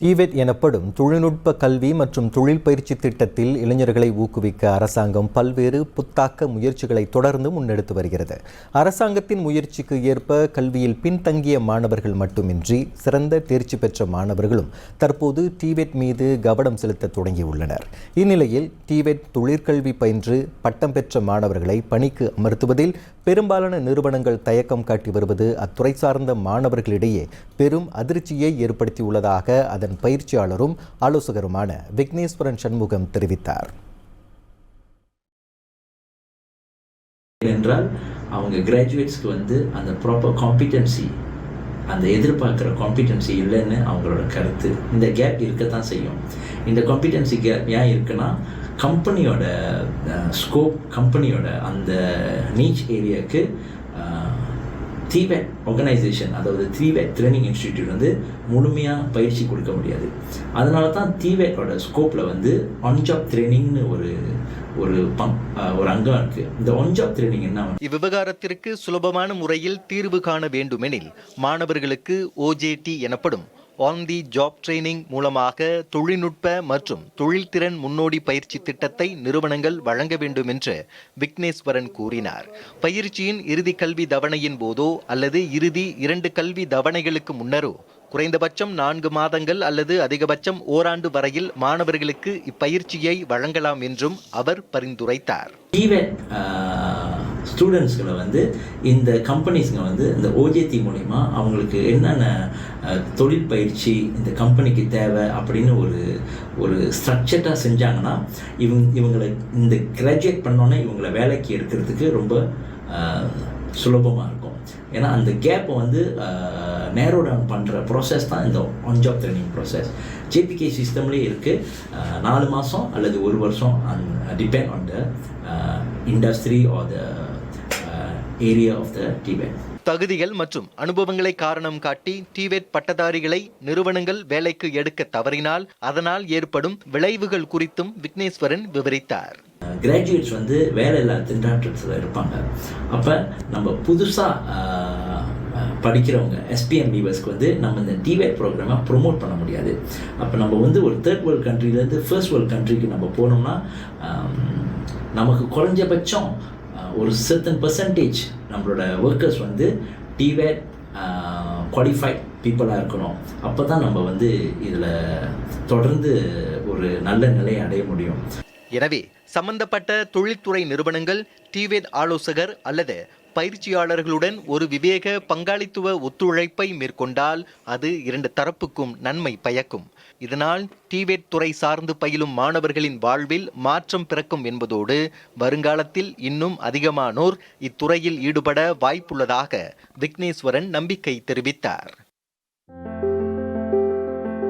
டிவெட் எனப்படும் தொழில்நுட்ப கல்வி மற்றும் தொழில் பயிற்சி திட்டத்தில் இளைஞர்களை ஊக்குவிக்க அரசாங்கம் பல்வேறு புத்தாக்க முயற்சிகளை தொடர்ந்து முன்னெடுத்து வருகிறது. அரசாங்கத்தின் முயற்சிக்கு ஏற்ப கல்வியில் பின்தங்கிய மாணவர்கள் மட்டுமின்றி சிறந்த தேர்ச்சி பெற்ற மாணவர்களும் தற்போது டிவெட் மீது கவனம் செலுத்த தொடங்கியுள்ளனர். இந்நிலையில் டிவெட் தொழிற்கல்வி பயின்று பட்டம் பெற்ற மாணவர்களை பணிக்கு அமர்த்துவதில் பெரும்பாலான நிறுவனங்கள் தயக்கம் காட்டி வருவது அத்துறை சார்ந்த மாணவர்களிடையே பெரும் அதிர்ச்சியை ஏற்படுத்தியுள்ளதாக அதன் பயிற்சியாளரும் ஆலோசகருமான விக்னேஸ்வரன் சண்முகம் தெரிவித்தார். என்றால் அவங்க கிராஜுவேட்ஸ்க்கு வந்து அந்த ப்ராப்பர் காம்பிடென்சி அந்த எதிர்பார்க்குற காம்பிடென்சி இல்லைன்னு அவங்களோட கருத்து. இந்த கேப் இருக்கத்தான் செய்யும். இந்த காம்பிடென்சி கேப் ஏன் இருக்குன்னா கம்பெனியோட ஸ்கோப் கம்பெனியோட அந்த நீச் ஏரியாவுக்கு தீவேட் ஆர்கனைசேஷன் அதாவது தீவேட் ட்ரைனிங் இன்ஸ்டிடியூட் வந்து முழுமையாக பயிற்சி கொடுக்க முடியாது. அதனால தான் தீவேட்டோட ஸ்கோப்பில் வந்து ஆன் ஜாப் ட்ரைனிங்னு ஒரு ஒரு பங் ஒரு அங்கம் இருக்குது இந்த ஒன் ஜாப் ட்ரைனிங் என்ன இவ்விவகாரத்திற்கு சுலபமான முறையில் தீர்வு காண வேண்டுமெனில் மாணவர்களுக்கு ஓஜேடி எனப்படும் ஆன் தி ஜாப் ட்ரைனிங் மூலமாக தொழில்நுட்ப மற்றும் தொழில்திறன் முன்னோடி பயிற்சி திட்டத்தை நிறுவனங்கள் வழங்க வேண்டும் என்று விக்னேஸ்வரன் கூறினார். பயிற்சியின் இறுதி கல்வி தவணையின் போதோ அல்லது இறுதி இரண்டு கல்வி தவணைகளுக்கு முன்னரோ குறைந்தபட்சம் நான்கு மாதங்கள் அல்லது அதிகபட்சம் ஓராண்டு வரையில் மாணவர்களுக்கு இப்பயிற்சியை வழங்கலாம் என்றும் அவர் பரிந்துரைத்தார். Uh, ஸ்டூடெண்ட்ஸ்களை வந்து இந்த கம்பெனிஸுங்க வந்து இந்த ஓஜேடி மூலிமா அவங்களுக்கு என்னென்ன தொழில் பயிற்சி இந்த கம்பெனிக்கு தேவை அப்படின்னு ஒரு ஒரு ஸ்ட்ரக்சர்டாக செஞ்சாங்கன்னா இவங்க இவங்களை இந்த கிராஜுவேட் பண்ணோன்னே இவங்களை வேலைக்கு எடுக்கிறதுக்கு ரொம்ப சுலபமாக இருக்கும். ஏன்னா அந்த கேப்பை வந்து நேரோ டவுன் பண்ணுற ப்ராசஸ் தான் இந்த on job training process JBK சிஸ்டம்லேயே இருக்குது நாலு மாதம் அல்லது ஒரு வருஷம் depend on the industry or the area of the Tibet தகுதிகள் மற்றும் அனுபவங்களை காரணம் காட்டி டிவேட் பட்டதாரிகளை நிறுவனங்கள் வேலைக்கு எடுக்க தவறினால் அதனால் ஏற்படும் விளைவுகள் குறித்தும் விக்னேஸ்வரன் விவரித்தார். கிராஜுவேட்ஸ் வந்து வேலை இல்லாத திண்டாட்டத்தில் இருப்பாங்க. அப்போ நம்ம புதுசாக படிக்கிறவங்க எஸ்பிஎம் லீவர்ஸ்க்கு வந்து நம்ம இந்த டிவேட் ப்ரோக்ராமை ப்ரொமோட் பண்ண முடியாது. அப்போ நம்ம வந்து ஒரு தேர்ட் வேர்ல்ட் கண்ட்ரிலேருந்து ஃபர்ஸ்ட் வேர்ல்ட் கண்ட்ரிக்கு நம்ம போனோம்னா ஆம், நமக்கு குறைஞ்சபட்சம் ஒரு சர்த்தன் பர்சன்டேஜ் நம்மளோட ஒர்க்கர்ஸ் வந்து டிவேட் குவாலிஃபைட் பீப்புளாக இருக்கணும். அப்போ தான் நம்ம வந்து இதில் தொடர்ந்து ஒரு நல்ல நிலையை அடைய முடியும். எனவே சம்பந்தப்பட்ட தொழில்துறை நிறுவனங்கள் டிவேட் ஆலோசகர் அல்லது பயிற்சியாளர்களுடன் ஒரு விவேக பங்காளித்துவ ஒத்துழைப்பை மேற்கொண்டால் அது இரண்டு தரப்புக்கும் நன்மை பயக்கும். இதனால் டிவேட் துறை சார்ந்து பயிலும் மாணவர்களின் வாழ்வில் மாற்றம் பிறக்கும் என்பதோடு வருங்காலத்தில் இன்னும் அதிகமானோர் இத்துறையில் ஈடுபட வாய்ப்புள்ளதாக விக்னேஸ்வரன் நம்பிக்கை தெரிவித்தார்.